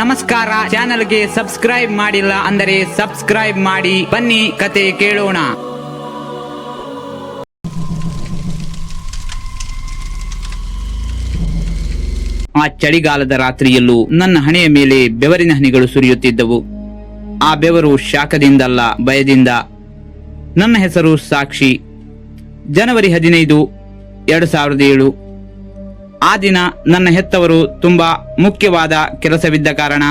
ನಮಸ್ಕಾರ. ಚಾನಲ್ಗೆ ಸಬ್ಸ್ಕ್ರೈಬ್ ಮಾಡಿಲ್ಲ ಅಂದರೆ ಸಬ್ಸ್ಕ್ರೈಬ್ ಮಾಡಿ. ಬನ್ನಿ, ಕತೆ ಕೇಳೋಣ. ಆ ಚಳಿಗಾಲದ ರಾತ್ರಿಯಲ್ಲೂ ನನ್ನ ಹಣೆಯ ಮೇಲೆ ಬೆವರಿನ ಹನಿಗಳು ಸುರಿಯುತ್ತಿದ್ದವು. ಆ ಬೆವರು ಶಾಖದಿಂದಲ್ಲ, ಭಯದಿಂದ. ನನ್ನ ಹೆಸರು ಸಾಕ್ಷಿ. ಜನವರಿ ಹದಿನೈದು, ಎರಡು ಸಾವಿರದ ಏಳು. ಆ ದಿನ ನನ್ನ ಹೆತ್ತವರು ತುಂಬಾ ಮುಖ್ಯವಾದ ಕೆಲಸವಿದ್ದ ಕಾರಣ.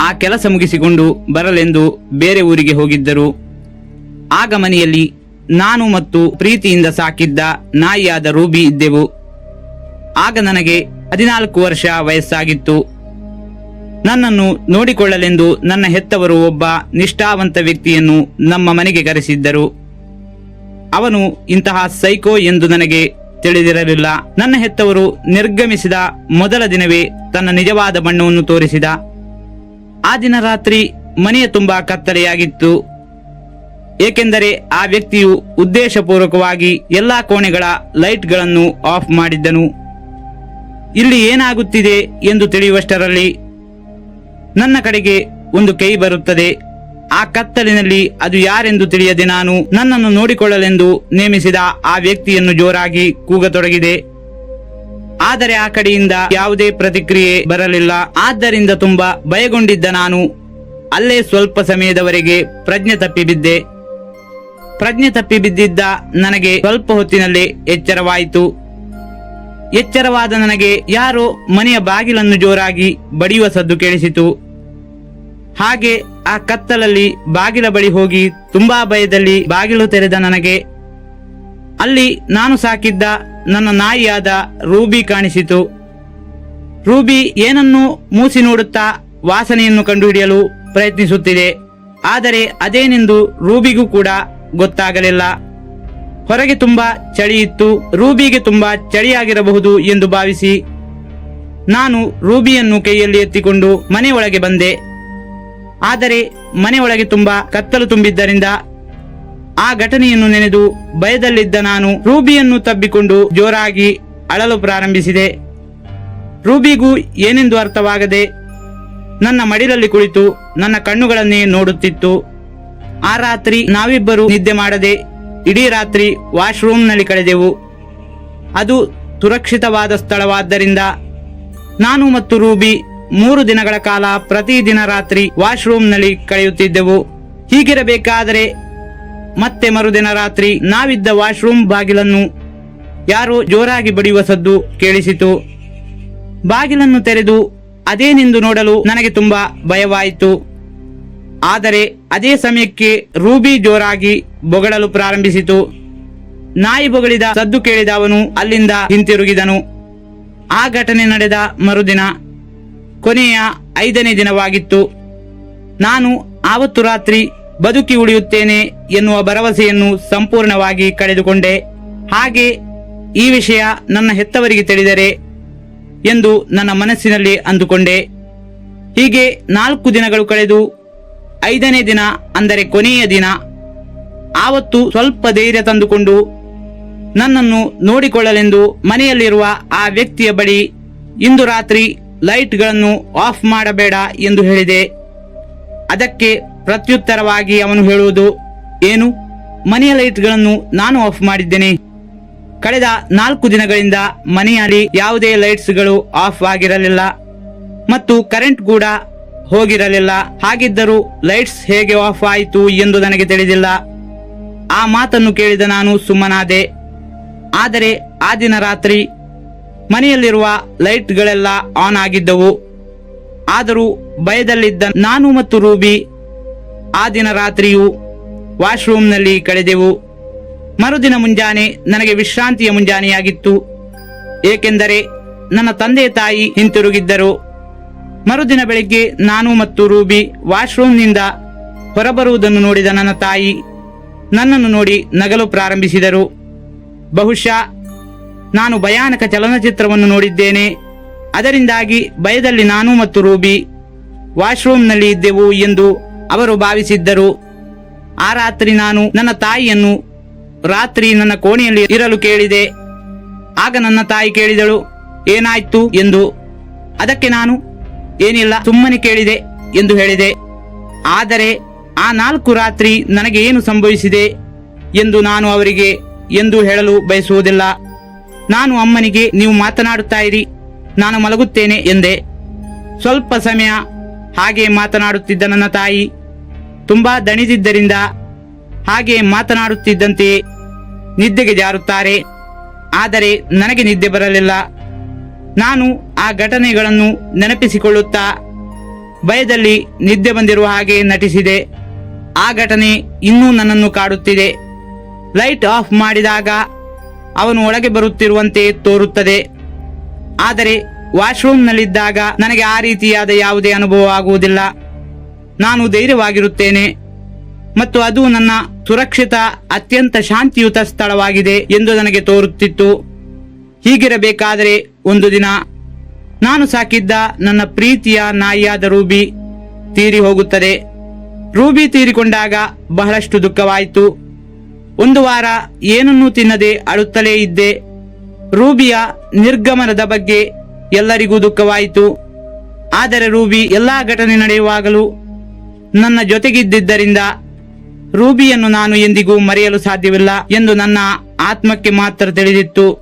ಆ ಕೆಲಸ ಮುಗಿಸಿಕೊಂಡು ಬರಲೆಂದು ಬೇರೆ ಊರಿಗೆ ಹೋಗಿದ್ದರು. ಆಗ ಮನೆಯಲ್ಲಿ ನಾನು ಮತ್ತು ಪ್ರೀತಿಯಿಂದ ಸಾಕಿದ್ದ ನಾಯಿಯಾದ ರೂಬಿ ಇದ್ದೆವು. ಆಗ ನನಗೆ ಹದಿನಾಲ್ಕು ವರ್ಷ ವಯಸ್ಸಾಗಿತ್ತು. ನನ್ನನ್ನು ನೋಡಿಕೊಳ್ಳಲೆಂದು ನನ್ನ ಹೆತ್ತವರು ಒಬ್ಬ ನಿಷ್ಠಾವಂತ ವ್ಯಕ್ತಿಯನ್ನು ನಮ್ಮ ಮನೆಗೆ ಕರೆಸಿದ್ದರು. ಅವನು ಇಂತಹ ಸೈಕೋ ಎಂದು ನನಗೆ ತಿಳಿದಿರಲಿಲ್ಲ. ನನ್ನ ಹೆತ್ತವರು ನಿರ್ಗಮಿಸಿದ ಮೊದಲ ದಿನವೇ ತನ್ನ ನಿಜವಾದ ಬಣ್ಣವನ್ನು ತೋರಿಸಿದ. ಆ ದಿನ ರಾತ್ರಿ ಮನೆಯ ತುಂಬಾ ಕತ್ತಲೆಯಾಗಿತ್ತು. ಏಕೆಂದರೆ ಆ ವ್ಯಕ್ತಿಯು ಉದ್ದೇಶಪೂರ್ವಕವಾಗಿ ಎಲ್ಲಾ ಕೋಣೆಗಳ ಲೈಟ್ಗಳನ್ನು ಆಫ್ ಮಾಡಿದ್ದನು. ಇಲ್ಲಿ ಏನಾಗುತ್ತಿದೆ ಎಂದು ತಿಳಿಯುವಷ್ಟರಲ್ಲಿ ನನ್ನ ಕಡೆಗೆ ಒಂದು ಕೈ ಬರುತ್ತದೆ. ಆ ಕತ್ತಲಿನಲ್ಲಿ ಅದು ಯಾರೆಂದು ತಿಳಿಯದೆ ನಾನು ನನ್ನನ್ನು ನೋಡಿಕೊಳ್ಳಲೆಂದು ನೇಮಿಸಿದ ಆ ವ್ಯಕ್ತಿಯನ್ನು ಜೋರಾಗಿ ಕೂಗತೊಡಗಿದೆ. ಆದರೆ ಆ ಕಡೆಯಿಂದ ಯಾವುದೇ ಪ್ರತಿಕ್ರಿಯೆ ಬರಲಿಲ್ಲ. ಆದ್ದರಿಂದ ತುಂಬಾ ಭಯಗೊಂಡಿದ್ದ ನಾನು. ಅಲ್ಲೇ ಸ್ವಲ್ಪ ಸಮಯದವರೆಗೆ ಪ್ರಜ್ಞೆ ತಪ್ಪಿ ಬಿದ್ದೆ. ಪ್ರಜ್ಞೆ ತಪ್ಪಿ ಬಿದ್ದಿದ್ದ ನನಗೆ ಸ್ವಲ್ಪ ಹೊತ್ತಿನಲ್ಲೇ ಎಚ್ಚರವಾಯಿತು. ಎಚ್ಚರವಾದ ನನಗೆ ಯಾರೋ ಮನೆಯ ಬಾಗಿಲನ್ನು ಜೋರಾಗಿ ಬಡಿಯುವ ಸದ್ದು ಕೇಳಿಸಿತು. ಹಾಗೆ ಆ ಕತ್ತಲಲ್ಲಿ ಬಾಗಿಲ ಬಳಿ ಹೋಗಿ ತುಂಬಾ ಭಯದಲ್ಲಿ ಬಾಗಿಲು ತೆರೆದ ನನಗೆ. ಅಲ್ಲಿ ನಾನು ಸಾಕಿದ್ದ ನನ್ನ ನಾಯಿಯಾದ ರೂಬಿ ಕಾಣಿಸಿತು. ರೂಬಿ ಏನನ್ನು ಮೂಸಿ ನೋಡುತ್ತಾ ವಾಸನೆಯನ್ನು ಕಂಡುಹಿಡಿಯಲು ಪ್ರಯತ್ನಿಸುತ್ತಿದೆ. ಆದರೆ ಅದೇನೆಂದು ರೂಬಿಗೂ ಕೂಡ ಗೊತ್ತಾಗಲಿಲ್ಲ. ಹೊರಗೆ ತುಂಬಾ ಚಳಿ ಇತ್ತು. ರೂಬಿಗೆ ತುಂಬಾ ಚಳಿಯಾಗಿರಬಹುದು ಎಂದು ಭಾವಿಸಿ ನಾನು ರೂಬಿಯನ್ನು ಕೈಯಲ್ಲಿ ಎತ್ತಿಕೊಂಡು ಮನೆಯೊಳಗೆ ಬಂದೆ. ಆದರೆ ಮನೆ ಒಳಗೆ ತುಂಬಾ ಕತ್ತಲು ತುಂಬಿದ್ದರಿಂದ ಆ ಘಟನೆಯನ್ನು ನೆನೆದು ಭಯದಲ್ಲಿದ್ದ ನಾನು ರೂಬಿಯನ್ನು ತಬ್ಬಿಕೊಂಡು ಜೋರಾಗಿ ಅಳಲು ಪ್ರಾರಂಭಿಸಿದೆ. ರೂಬಿಗೂ ಏನೆಂದು ಅರ್ಥವಾಗದೆ ನನ್ನ ಮಡಿಲಲ್ಲಿ ಕುಳಿತು ನನ್ನ ಕಣ್ಣುಗಳನ್ನೇ ನೋಡುತ್ತಿತ್ತು. ಆ ರಾತ್ರಿ ನಾವಿಬ್ಬರು ನಿದ್ದೆ ಮಾಡದೆ ಇಡೀ ರಾತ್ರಿ ವಾಶ್ರೂಮ್ನಲ್ಲಿ ಕಳೆದೆವು. ಅದು ಸುರಕ್ಷಿತವಾದ ಸ್ಥಳವಾದ್ದರಿಂದ ನಾನು ಮತ್ತು ರೂಬಿ ಮೂರು ದಿನಗಳ ಕಾಲ ಪ್ರತಿದಿನ ರಾತ್ರಿ ವಾಶ್ರೂಮ್ನಲ್ಲಿ ಕಳೆಯುತ್ತಿದ್ದೆವು. ಹೀಗಿರಬೇಕಾದರೆ ಮತ್ತೆ ಮರುದಿನ ರಾತ್ರಿ ನಾವಿದ್ದ ವಾಶ್ರೂಮ್ ಬಾಗಿಲನ್ನು ಯಾರೋ ಜೋರಾಗಿ ಬಡಿಯುವ ಸದ್ದು ಕೇಳಿಸಿತು. ಬಾಗಿಲನ್ನು ತೆರೆದು ಅದೇನೆಂದು ನೋಡಲು ನನಗೆ ತುಂಬಾ ಭಯವಾಯಿತು. ಆದರೆ ಅದೇ ಸಮಯಕ್ಕೆ ರೂಬಿ ಜೋರಾಗಿ ಬೊಗಳಲು ಪ್ರಾರಂಭಿಸಿತು. ನಾಯಿ ಬೊಗಳಿದ ಸದ್ದು ಕೇಳಿದ ಅವನು ಅಲ್ಲಿಂದ ಹಿಂತಿರುಗಿದನು. ಆ ಘಟನೆ ನಡೆದ ಮರುದಿನ. ಕೊನೆಯ ಐದನೇ ದಿನವಾಗಿತ್ತು. ನಾನು ಆವತ್ತು ರಾತ್ರಿ ಬದುಕಿ ಉಳಿಯುತ್ತೇನೆ ಎನ್ನುವ ಭರವಸೆಯನ್ನು ಸಂಪೂರ್ಣವಾಗಿ ಕಳೆದುಕೊಂಡೆ. ಹಾಗೆ ಈ ವಿಷಯ ನನ್ನ ಹೆತ್ತವರಿಗೆ ತಿಳಿದರೆ ಎಂದು ನನ್ನ ಮನಸ್ಸಿನಲ್ಲಿ ಅಂದುಕೊಂಡೆ. ಹೀಗೆ ನಾಲ್ಕು ದಿನಗಳು ಕಳೆದು ಐದನೇ ದಿನ ಅಂದರೆ ಕೊನೆಯ ದಿನ ಆವತ್ತು ಸ್ವಲ್ಪ ಧೈರ್ಯ ತಂದುಕೊಂಡು ನನ್ನನ್ನು ನೋಡಿಕೊಳ್ಳಲೆಂದು ಮನೆಯಲ್ಲಿರುವ ಆ ವ್ಯಕ್ತಿಯ ಬಳಿ ಇಂದು ರಾತ್ರಿ ಲೈಟ್ಗಳನ್ನು ಆಫ್ ಮಾಡಬೇಡ ಎಂದು ಹೇಳಿದೆ. ಅದಕ್ಕೆ ಪ್ರತ್ಯುತ್ತರವಾಗಿ ಅವನು ಹೇಳುವುದು, ಏನು? ಮನೆಯ ಲೈಟ್ಗಳನ್ನು ನಾನು ಆಫ್ ಮಾಡಿದ್ದೇನೆ. ಕಳೆದ ನಾಲ್ಕು ದಿನಗಳಿಂದ ಮನೆಯಲ್ಲಿ ಯಾವುದೇ ಲೈಟ್ಸ್ಗಳು ಆಫ್ ಆಗಿರಲಿಲ್ಲ ಮತ್ತು ಕರೆಂಟ್ ಕೂಡ ಹೋಗಿರಲಿಲ್ಲ. ಹಾಗಿದ್ದರೂ ಲೈಟ್ಸ್ ಹೇಗೆ ಆಫ್ ಆಯಿತು ಎಂದು ನನಗೆ ತಿಳಿದಿಲ್ಲ. ಆ ಮಾತನ್ನು ಕೇಳಿದ ನಾನು ಸುಮ್ಮನಾದೆ. ಆದರೆ ಆ ದಿನ ರಾತ್ರಿ ಮನೆಯಲ್ಲಿರುವ ಲೈಟ್ಗಳೆಲ್ಲ ಆನ್ ಆಗಿದ್ದವು. ಆದರೂ ಭಯದಲ್ಲಿದ್ದ ನಾನು ಮತ್ತು ರೂಬಿ ಆ ದಿನ ರಾತ್ರಿಯು ವಾಶ್ರೂಮ್ನಲ್ಲಿ ಕಳೆದೆವು. ಮರುದಿನ ಮುಂಜಾನೆ ನನಗೆ ವಿಶ್ರಾಂತಿಯ ಮುಂಜಾನೆಯಾಗಿತ್ತು. ಏಕೆಂದರೆ ನನ್ನ ತಂದೆ ತಾಯಿ ಹಿಂತಿರುಗಿದ್ದರು. ಮರುದಿನ ಬೆಳಿಗ್ಗೆ ನಾನು ಮತ್ತು ರೂಬಿ ವಾಶ್ರೂಮ್ನಿಂದ ಹೊರಬರುವುದನ್ನು ನೋಡಿದ ನನ್ನ ತಾಯಿ ನನ್ನನ್ನು ನೋಡಿ ನಗಲು ಪ್ರಾರಂಭಿಸಿದರು. ಬಹುಶಃ ನಾನು ಭಯಾನಕ ಚಲನಚಿತ್ರವನ್ನು ನೋಡಿದ್ದೇನೆ. ಅದರಿಂದಾಗಿ ಭಯದಲ್ಲಿ ನಾನು ಮತ್ತು ರೂಬಿ ವಾಶ್ರೂಮ್ನಲ್ಲಿ ಇದ್ದೆವು ಎಂದು ಅವರು ಭಾವಿಸಿದ್ದರು. ಆ ರಾತ್ರಿ ನಾನು ನನ್ನ ತಾಯಿಯನ್ನು ರಾತ್ರಿ ನನ್ನ ಕೋಣೆಯಲ್ಲಿ ಇರಲು ಕೇಳಿದೆ. ಆಗ ನನ್ನ ತಾಯಿ ಕೇಳಿದಳು, ಏನಾಯ್ತು ಎಂದು. ಅದಕ್ಕೆ ನಾನು, ಏನಿಲ್ಲ, ಸುಮ್ಮನೆ ಕೇಳಿದೆ ಎಂದು ಹೇಳಿದೆ. ಆದರೆ ಆ ನಾಲ್ಕು ರಾತ್ರಿ ನನಗೆ ಏನು ಸಂಭವಿಸಿದೆ ಎಂದು ನಾನು ಅವರಿಗೆ ಎಂದು ಹೇಳಲು ಬಯಸುವುದಿಲ್ಲ. ನಾನು ಅಮ್ಮನಿಗೆ ನೀವು ಮಾತನಾಡುತ್ತಾ ಇರಿ. ನಾನು ಮಲಗುತ್ತೇನೆ ಎಂದೆ. ಸ್ವಲ್ಪ ಸಮಯ ಹಾಗೆ ಮಾತನಾಡುತ್ತಿದ್ದ ನನ್ನ ತಾಯಿ. ತುಂಬಾ ದಣಿದಿದ್ದರಿಂದ ಹಾಗೆ ಮಾತನಾಡುತ್ತಿದ್ದಂತೆ ನಿದ್ದೆಗೆ ಜಾರುತ್ತಾರೆ. ಆದರೆ ನನಗೆ ನಿದ್ದೆ ಬರಲಿಲ್ಲ. ನಾನು ಆ ಘಟನೆಗಳನ್ನು ನೆನಪಿಸಿಕೊಳ್ಳುತ್ತಾ ಭಯದಲ್ಲಿ ನಿದ್ದೆ ಬಂದಿರುವ ಹಾಗೆ ನಟಿಸಿದೆ. ಆ ಘಟನೆ ಇನ್ನೂ ನನ್ನನ್ನು ಕಾಡುತ್ತಿದೆ. ಲೈಟ್ ಆಫ್ ಮಾಡಿದಾಗ ಅವನು ಒಳಗೆ ಬರುತ್ತಿರುವಂತೆ ತೋರುತ್ತದೆ. ಆದರೆ ವಾಶ್ರೂಮ್ನಲ್ಲಿದ್ದಾಗ ನನಗೆ ಆ ರೀತಿಯಾದ ಯಾವುದೇ ಅನುಭವ ಆಗುವುದಿಲ್ಲ. ನಾನು ಧೈರ್ಯವಾಗಿರುತ್ತೇನೆ. ಮತ್ತು ಅದು ನನ್ನ ಸುರಕ್ಷಿತ, ಅತ್ಯಂತ ಶಾಂತಿಯುತ ಸ್ಥಳವಾಗಿದೆ ಎಂದು ನನಗೆ ತೋರುತ್ತಿತ್ತು. ಹೀಗಿರಬೇಕಾದರೆ ಒಂದು ದಿನ ನಾನು ಸಾಕಿದ್ದ ನನ್ನ ಪ್ರೀತಿಯ ನಾಯಿಯಾದ ರೂಬಿ ತೀರಿ ಹೋಗುತ್ತದೆ. ರೂಬಿ ತೀರಿಕೊಂಡಾಗ ಬಹಳಷ್ಟು ದುಃಖವಾಯಿತು. ಒಂದು ವಾರ ಏನನ್ನೂ ತಿನ್ನದೆ ಅಳುತ್ತಲೇ ಇದ್ದೆ. ರೂಬಿಯ ನಿರ್ಗಮನದ ಬಗ್ಗೆ ಎಲ್ಲರಿಗೂ ದುಃಖವಾಯಿತು. ಆದರೆ ರೂಬಿ ಎಲ್ಲಾ ಘಟನೆ ನಡೆಯುವಾಗಲೂ ನನ್ನ ಜೊತೆಗಿದ್ದಿದ್ದರಿಂದ ರೂಬಿಯನ್ನು ನಾನು ಎಂದಿಗೂ ಮರೆಯಲು ಸಾಧ್ಯವಿಲ್ಲ ಎಂದು ನನ್ನ ಆತ್ಮಕ್ಕೆ ಮಾತ್ರ ತಿಳಿದಿತ್ತು.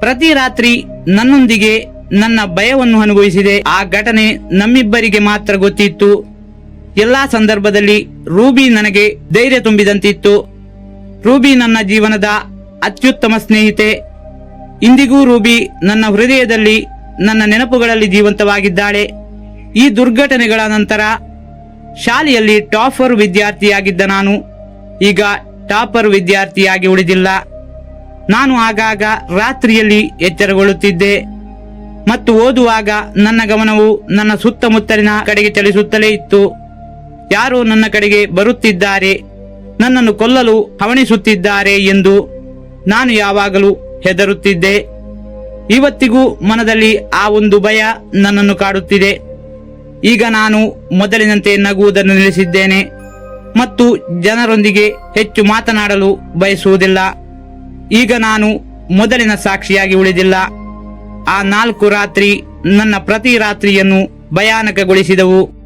ಪ್ರತಿ ರಾತ್ರಿ ನನ್ನೊಂದಿಗೆ ನನ್ನ ಭಯವನ್ನು ಅನುಭವಿಸಿದೆ. ಆ ಘಟನೆ ನಮ್ಮಿಬ್ಬರಿಗೆ ಮಾತ್ರ ಗೊತ್ತಿತ್ತು. ಎಲ್ಲಾ ಸಂದರ್ಭದಲ್ಲಿ ರೂಬಿ ನನಗೆ ಧೈರ್ಯ ತುಂಬಿದಂತಿತ್ತು. ರೂಬಿ ನನ್ನ ಜೀವನದ ಅತ್ಯುತ್ತಮ ಸ್ನೇಹಿತೆ. ಇಂದಿಗೂ ರೂಬಿ ನನ್ನ ಹೃದಯದಲ್ಲಿ, ನನ್ನ ನೆನಪುಗಳಲ್ಲಿ ಜೀವಂತವಾಗಿದ್ದಾಳೆ. ಈ ದುರ್ಘಟನೆಗಳ ನಂತರ ಶಾಲೆಯಲ್ಲಿ ಟಾಪರ್ ವಿದ್ಯಾರ್ಥಿಯಾಗಿದ್ದ ನಾನು. ಈಗ ಟಾಪರ್ ವಿದ್ಯಾರ್ಥಿಯಾಗಿ ಉಳಿದಿಲ್ಲ. ನಾನು ಆಗಾಗ ರಾತ್ರಿಯಲ್ಲಿ ಎಚ್ಚರಗೊಳ್ಳುತ್ತಿದ್ದೆ. ಮತ್ತು ಓದುವಾಗ ನನ್ನ ಗಮನವು ನನ್ನ ಸುತ್ತಮುತ್ತಲಿನ ಕಡೆಗೆ ಚಲಿಸುತ್ತಲೇ ಇತ್ತು. ಯಾರೋ ನನ್ನ ಕಡೆಗೆ ಬರುತ್ತಿದ್ದಾರೆ. ನನ್ನನ್ನು ಕೊಲ್ಲಲು ಹವಣಿಸುತ್ತಿದ್ದಾರೆ ಎಂದು ನಾನು ಯಾವಾಗಲೂ ಹೆದರುತ್ತಿದ್ದೆ. ಇವತ್ತಿಗೂ ಮನದಲ್ಲಿ ಆ ಒಂದು ಭಯ ನನ್ನನ್ನು ಕಾಡುತ್ತಿದೆ. ಈಗ ನಾನು ಮೊದಲಿನಂತೆ ನಗುವುದನ್ನು ನಿಲ್ಲಿಸಿದ್ದೇನೆ ಮತ್ತು ಜನರೊಂದಿಗೆ ಹೆಚ್ಚು ಮಾತನಾಡಲು ಬಯಸುವುದಿಲ್ಲ. ಈಗ ನಾನು ಮೊದಲಿನ ಸಾಕ್ಷಿಯಾಗಿ ಉಳಿದಿಲ್ಲ. ಆ ನಾಲ್ಕು ರಾತ್ರಿ ನನ್ನ ಪ್ರತಿ ರಾತ್ರಿಯನ್ನು ಭಯಾನಕಗೊಳಿಸಿದವು.